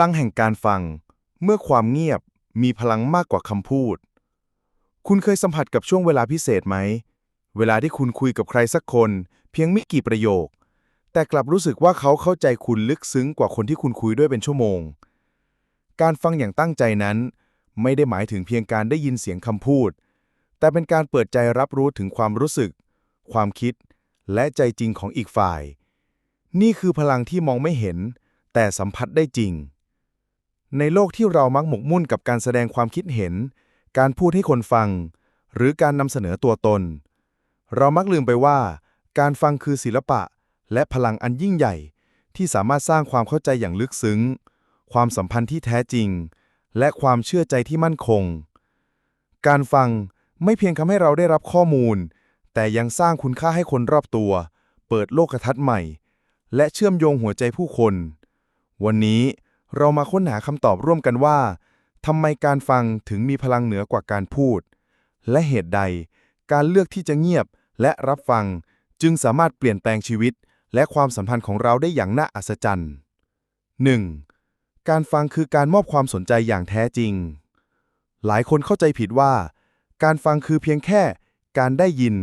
ลังแห่งการฟัง เมื่อความเงียบมีพลังมากกว่าคำพูด คุณเคยสัมผัสกับช่วงเวลาพิเศษไหม เวลาที่คุณคุยกับใครสักคน เพียงไม่กี่ประโยค แต่กลับรู้สึกว่าเขาเข้าใจคุณลึกซึ้งกว่าคนที่คุณคุยด้วยเป็นชั่วโมง การฟังอย่างตั้งใจนั้น ไม่ได้หมายถึงเพียงการได้ยินเสียงคำพูด แต่เป็นการเปิดใจรับรู้ถึงความรู้สึก ความคิด และใจจริงของอีกฝ่าย นี่คือพลังที่มองไม่เห็น แต่สัมผัสได้จริง ในโลกที่เรามักหมกมุ่นกับการแสดงความคิดเห็น การพูดให้คนฟัง หรือการนำเสนอตัวตน เรามักลืมไปว่า การฟังคือศิลปะ และพลังอันยิ่งใหญ่ ที่สามารถสร้างความเข้าใจอย่างลึกซึ้ง ความสัมพันธ์ที่แท้จริง และความเชื่อใจที่มั่นคง การฟังไม่เพียงทำให้เราได้รับข้อมูล แต่ยังสร้างคุณค่าให้คนรอบตัว เปิดโลกทัศน์ใหม่ และเชื่อมโยงหัวใจผู้คน วันนี้ เรามาค้นหาคำตอบร่วมกันว่าทำไมการฟังถึงมีพลังเหนือกว่าการพูด และเหตุใด การเลือกที่จะเงียบและรับฟัง จึงสามารถเปลี่ยนแปลงชีวิต และความสัมพันธ์ของเราได้อย่างน่าอัศจรรย์ 1. การฟังคือการมอบความสนใจอย่างแท้จริง หลายคนเข้าใจผิดว่า การฟังคือเพียงแค่การได้ยิน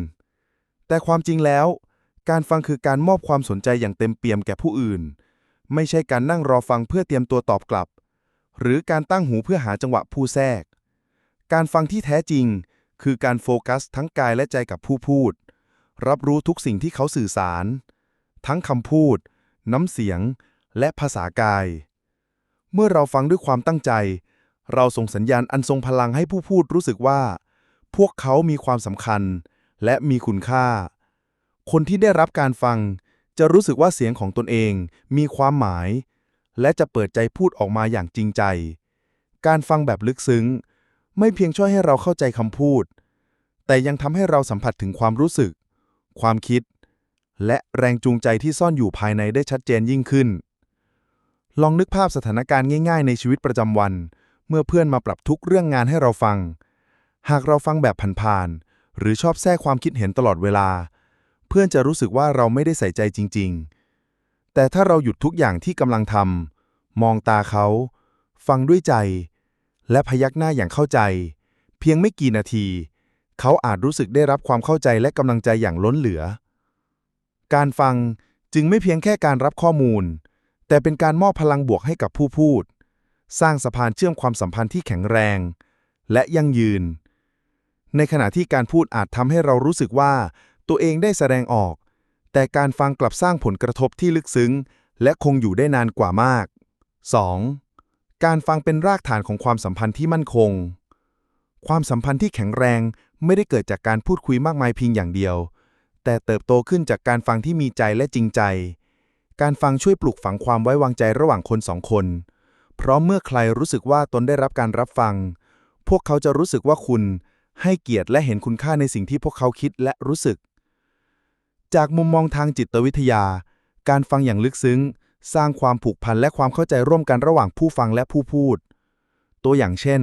แต่ความจริงแล้ว การฟังคือการมอบความสนใจอย่างเต็มเปี่ยมแก่ผู้อื่น ไม่ใช่การนั่งรอฟังเพื่อเตรียมตัวตอบกลับ หรือการตั้งหูเพื่อหาจังหวะผู้แทรก การฟังที่แท้จริง คือการโฟกัสทั้งกายและใจกับผู้พูด รับรู้ทุกสิ่งที่เขาสื่อสาร ทั้งคำพูด น้ำเสียง และภาษากาย เมื่อเราฟังด้วยความตั้งใจ เราส่งสัญญาณอันทรงพลังให้ผู้พูดรู้สึกว่า พวกเขามีความสำคัญ และมีคุณค่า คนที่ได้รับการฟัง จะรู้สึกว่าเสียงของตนเองมีความหมาย และจะเปิดใจพูดออกมาอย่างจริงใจ การฟังแบบลึกซึ้ง ไม่เพียงช่วยให้เราเข้าใจคำพูด แต่ยังทำให้เราสัมผัสถึงความรู้สึก ความคิด และแรงจูงใจที่ซ่อนอยู่ภายในได้ชัดเจนยิ่งขึ้น ลองนึกภาพสถานการณ์ง่าย ๆ ในชีวิตประจำวัน เมื่อเพื่อนมาปรับทุกเรื่องงานให้เราฟัง หากเราฟังแบบผ่านๆหรือชอบแทรกความคิดเห็นตลอดเวลา เพื่อนจะรู้สึกว่าเราไม่ได้ใส่ใจจริง ๆ แต่ถ้าเราหยุดทุกอย่างที่กำลังทำมองตาเขา ฟังด้วยใจ และพยักหน้าอย่างเข้าใจ เพียงไม่กี่นาที เขาอาจรู้สึกได้รับความเข้าใจและกำลังใจอย่างล้นเหลือ การฟังจึงไม่เพียงแค่การรับข้อมูล แต่เป็นการมอบพลังบวกให้กับผู้พูด สร้างสะพานเชื่อมความสัมพันธ์ที่แข็งแรง และยั่งยืน ในขณะที่การพูดอาจทำให้เรารู้สึกว่า ตัวเองได้แสดงออก แต่การฟังกลับสร้างผลกระทบที่ลึกซึ้ง และคงอยู่ได้นานกว่ามาก 2. การฟังเป็นรากฐานของความสัมพันธ์ที่มั่นคง ความสัมพันธ์ที่แข็งแรงไม่ได้เกิดจากการพูดคุยมากมายเพียงอย่างเดียว แต่เติบโตขึ้นจากการฟังที่มีใจและจริงใจ การฟังช่วยปลูกฝังความไว้วางใจระหว่างคนสองคน เพราะเมื่อใครรู้สึกว่าตนได้รับการรับฟัง พวกเขาจะรู้สึกว่าคุณให้เกียรติและเห็นคุณค่าในสิ่งที่พวกเขาคิดและรู้สึก จากมุมมองทางจิตวิทยา การฟังอย่างลึกซึ้ง สร้างความผูกพันและความเข้าใจร่วมกันระหว่างผู้ฟังและผู้พูด ตัวอย่างเช่น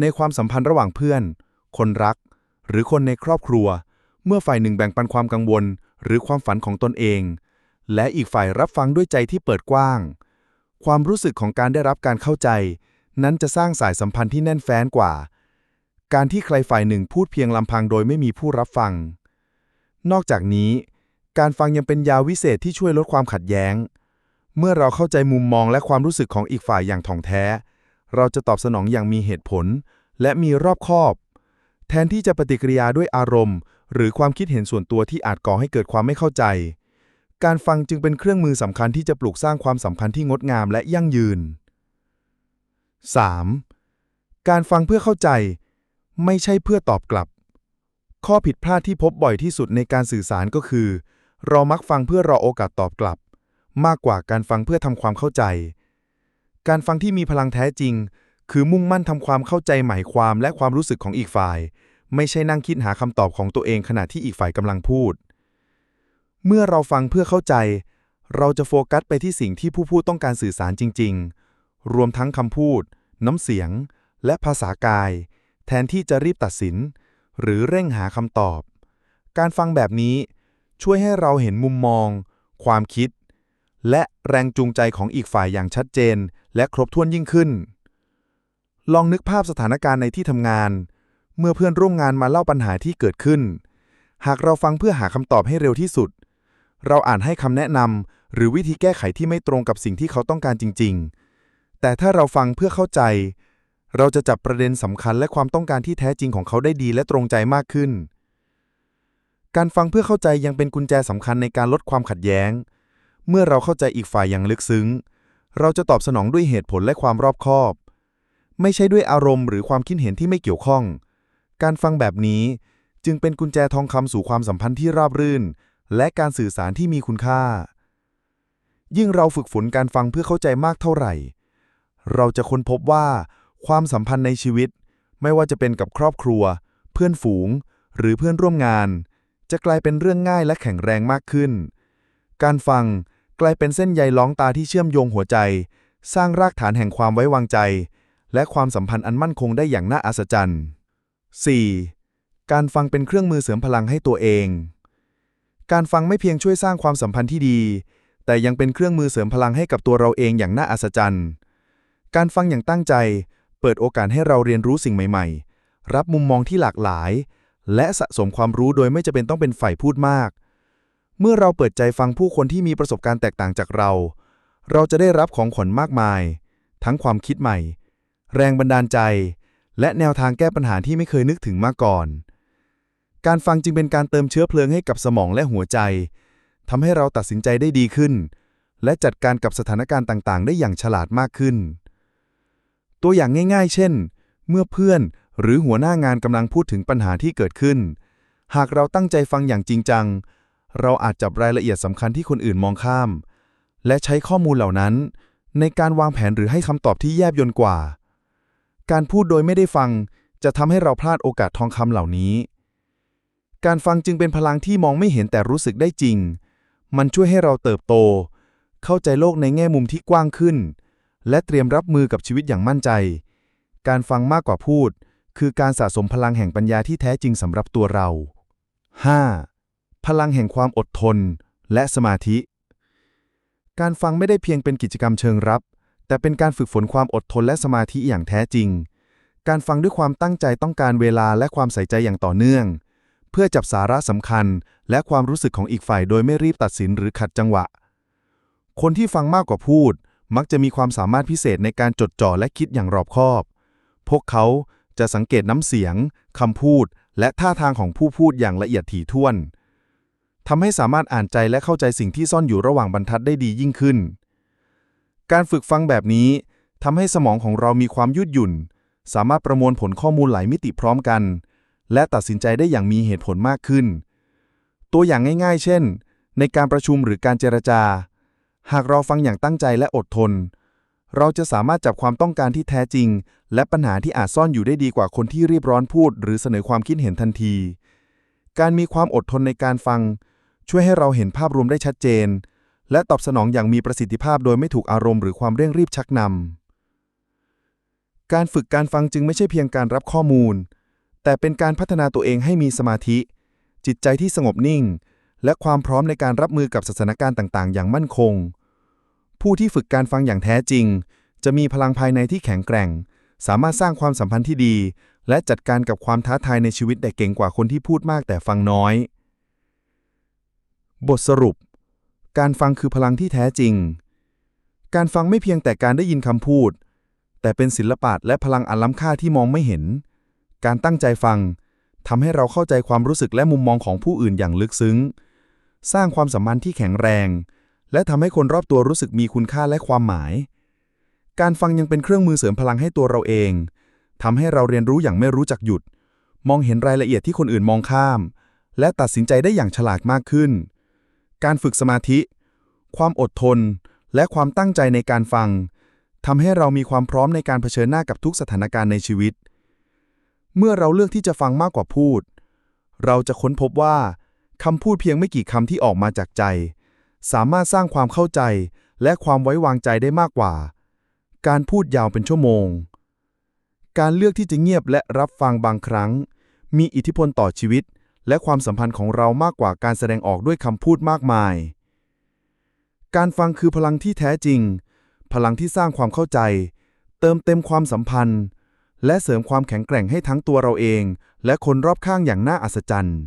ในความสัมพันธ์ระหว่างเพื่อน คนรัก หรือคนในครอบครัว เมื่อฝ่ายหนึ่งแบ่งปันความกังวล หรือความฝันของตนเอง และอีกฝ่ายรับฟังด้วยใจที่เปิดกว้าง ความรู้สึกของการได้รับการเข้าใจ นั้นจะสร้างสายสัมพันธ์ที่แน่นแฟ้นกว่า การที่ใครฝ่ายหนึ่งพูดเพียงลำพังโดยไม่มีผู้รับฟัง นอกจากนี้ การฟังยังเป็นยาวิเศษที่ช่วยลดความขัดแย้ง เมื่อเราเข้าใจมุมมองและความรู้สึกของอีกฝ่ายอย่างถ่องแท้ เราจะตอบสนองอย่างมีเหตุผล และมีรอบคอบ แทนที่จะปฏิกิริยาด้วยอารมณ์ หรือความคิดเห็นส่วนตัวที่อาจก่อให้เกิดความไม่เข้าใจ การฟังจึงเป็นเครื่องมือสำคัญที่จะปลูกสร้างความสัมพันธ์ที่งดงามและยั่งยืน 3. การฟังเพื่อเข้าใจ ไม่ใช่เพื่อตอบกลับ ข้อผิดพลาดที่พบบ่อยที่สุดในการสื่อสารก็คือ เรามักฟังเพื่อรอโอกาสตอบกลับ มากกว่าการฟังเพื่อทำความเข้าใจ การฟังที่มีพลังแท้จริง คือมุ่งมั่นทำความเข้าใจหมายความและความรู้สึกของอีกฝ่าย ไม่ใช่นั่งคิดหาคำตอบของตัวเองขณะที่อีกฝ่ายกำลังพูด เมื่อเราฟังเพื่อเข้าใจ เราจะโฟกัสไปที่สิ่งที่ผู้พูดต้องการสื่อสารจริง ๆ รวมทั้งคำพูด น้ำเสียง และภาษากาย แทนที่จะรีบตัดสิน หรือเร่งหาคำตอบ การฟังแบบนี้ ช่วยให้เราเห็นมุมมอง ความคิด และแรงจูงใจของอีกฝ่ายอย่างชัดเจน และครบถ้วนยิ่งขึ้น ลองนึกภาพสถานการณ์ในที่ทำงาน เมื่อเพื่อนร่วมงานมาเล่าปัญหาที่เกิดขึ้น หากเราฟังเพื่อหาคำตอบให้เร็วที่สุด เราอ่านให้คำแนะนำหรือวิธีแก้ไขที่ไม่ตรงกับสิ่งที่เขาต้องการจริง ๆ แต่ถ้าเราฟังเพื่อเข้าใจ เราจะจับประเด็นสำคัญและความต้องการที่แท้จริงของเขาได้ดีและตรงใจมากขึ้น การฟังเพื่อเข้าใจยังเป็นกุญแจสำคัญในการลดความขัดแย้ง เมื่อเราเข้าใจอีกฝ่ายอย่างลึกซึ้ง เราจะตอบสนองด้วยเหตุผลและความรอบคอบ ไม่ใช่ด้วยอารมณ์หรือความคิดเห็นที่ไม่เกี่ยวข้อง การฟังแบบนี้จึงเป็นกุญแจทองคำสู่ความสัมพันธ์ที่ราบรื่น และการสื่อสารที่มีคุณค่า ยิ่งเราฝึกฝนการฟังเพื่อเข้าใจมากเท่าไหร่ เราจะค้นพบว่า ความสัมพันธ์ในชีวิต ไม่ว่าจะเป็นกับครอบครัว เพื่อนฝูง หรือเพื่อนร่วมงาน จะกลายเป็นเรื่องง่ายและแข็งแรงมากขึ้น การฟังกลายเป็นเส้นใยล้องตาที่เชื่อมโยงหัวใจ สร้างรากฐานแห่งความไว้วางใจ และความสัมพันธ์อันมั่นคงได้อย่างน่าอัศจรรย์ 4. การฟังเป็นเครื่องมือเสริมพลังให้ตัวเอง การฟังไม่เพียงช่วยสร้างความสัมพันธ์ที่ดี แต่ยังเป็นเครื่องมือเสริมพลังให้กับตัวเราเองอย่างน่าอัศจรรย์ การฟังอย่างตั้งใจ เปิดโอกาสให้เราเรียนรู้สิ่งใหม่ ๆ รับมุมมองที่หลากหลาย และสะสมความรู้โดยไม่จำเป็นต้องเป็นฝ่ายพูดมาก เมื่อเราเปิดใจฟังผู้คนที่มีประสบการณ์แตกต่างจากเรา เราจะได้รับของขวัญมากมาย ทั้งความคิดใหม่ แรงบันดาลใจ และแนวทางแก้ปัญหาที่ไม่เคยนึกถึงมาก่อน การฟังจึงเป็นการเติมเชื้อเพลิงให้กับสมองและหัวใจทำให้เราตัดสินใจได้ดีขึ้น และจัดการกับสถานการณ์ต่างๆ ได้อย่างฉลาดมากขึ้น ตัวอย่างง่าย ๆ เช่น เมื่อเพื่อนหรือหัวหน้างานกำลังพูดถึงปัญหาที่เกิดขึ้น หากเราตั้งใจฟังอย่างจริงจัง เราอาจจับรายละเอียดสำคัญที่คนอื่นมองข้าม และใช้ข้อมูลเหล่านั้น ในการวางแผนหรือให้คำตอบที่แยบยลกว่า การพูดโดยไม่ได้ฟังจะทำให้เราพลาดโอกาสทองคำเหล่านี้ การฟังจึงเป็นพลังที่มองไม่เห็นแต่รู้สึกได้จริง มันช่วยให้เราเติบโต เข้าใจโลกในแง่มุมที่กว้างขึ้น และเตรียมรับมือกับชีวิตอย่างมั่นใจ การฟังมากกว่าพูด คือการสะสมพลังแห่งปัญญาที่แท้จริงสำหรับตัวเรา 5. พลังแห่งความอดทน และสมาธิ การฟังไม่ได้เพียงเป็นกิจกรรมเชิงรับ แต่เป็นการฝึกฝนความอดทนและสมาธิอย่างแท้จริง การฟังด้วยความตั้งใจต้องการเวลาและความใส่ใจอย่างต่อเนื่อง เพื่อจับสาระสำคัญ และความรู้สึกของอีกฝ่าย โดยไม่รีบตัดสินหรือขัดจังหวะ คนที่ฟังมากกว่าพูด มักจะมีความสามารถพิเศษในการจดจ่อและคิดอย่างรอบคอบ พวกเขาจะสังเกตน้ำเสียงคำพูด และท่าทางของผู้พูดอย่างละเอียดถี่ถ้วนทำให้สามารถอ่านใจและเข้าใจสิ่งที่ซ่อนอยู่ระหว่างบรรทัดได้ดียิ่งขึ้น การฝึกฟังแบบนี้ทำให้สมองของเรามีความยืดหยุ่น สามารถประมวลผลข้อมูลหลายมิติพร้อมกัน และตัดสินใจได้อย่างมีเหตุผลมากขึ้น ตัวอย่างง่าย ๆ เช่น ในการประชุมหรือการเจรจา หากเราฟังอย่างตั้งใจและอดทน เราจะสามารถจับความต้องการที่แท้จริง และปัญหาที่อาจซ่อนอยู่ได้ดีกว่าคนที่รีบร้อนพูด หรือเสนอความคิดเห็นทันที การมีความอดทนในการฟัง ช่วยให้เราเห็นภาพรวมได้ชัดเจน และตอบสนองอย่างมีประสิทธิภาพโดยไม่ถูกอารมณ์หรือความเร่งรีบชักนำการฝึกการฟังจึงไม่ใช่เพียงการรับข้อมูล แต่เป็นการพัฒนาตัวเองให้มีสมาธิ จิตใจที่สงบนิ่ง และความพร้อมในการรับมือกับสถานการณ์ต่าง ๆ อย่างมั่นคง ผู้ที่ฝึกการฟังอย่างแท้จริง จะมีพลังภายในที่แข็งแกร่ง สามารถสร้างความสัมพันธ์ที่ดี และจัดการกับความท้าทายในชีวิตได้เก่งกว่าคนที่พูดมากแต่ฟังน้อย บทสรุป การฟังคือพลังที่แท้จริง การฟังไม่เพียงแต่การได้ยินคำพูด แต่เป็นศิลปะและพลังอันล้ำค่าที่มองไม่เห็น การตั้งใจฟังทำให้เราเข้าใจความรู้สึกและมุมมองของผู้อื่นอย่างลึกซึ้ง สร้างความสัมพันธ์ที่แข็งแรง และทำให้คนรอบตัวรู้สึกมีคุณค่าและความหมาย การฟังยังเป็นเครื่องมือเสริมพลังให้ตัวเราเองทำให้เราเรียนรู้อย่างไม่รู้จักหยุด มองเห็นรายละเอียดที่คนอื่นมองข้าม และตัดสินใจได้อย่างฉลาดมากขึ้น การฝึกสมาธิ ความอดทน และความตั้งใจในการฟังทำให้เรามีความพร้อมในการเผชิญหน้ากับทุกสถานการณ์ในชีวิต เมื่อเราเลือกที่จะฟังมากกว่าพูด เราจะค้นพบว่าคำพูดเพียงไม่กี่คำที่ออกมาจากใจ สามารถสร้างความเข้าใจและความไว้วางใจได้มากกว่า การพูดยาวเป็นชั่วโมง การเลือกที่จะเงียบและรับฟังบางครั้ง มีอิทธิพลต่อชีวิต และความสัมพันธ์ของเรามากกว่าการแสดงออกด้วยคำพูดมากมาย การฟังคือพลังที่แท้จริง พลังที่สร้างความเข้าใจ เติมเต็มความสัมพันธ์ และเสริมความแข็งแกร่งให้ทั้งตัวเราเอง และคนรอบข้างอย่างน่าอัศจรรย์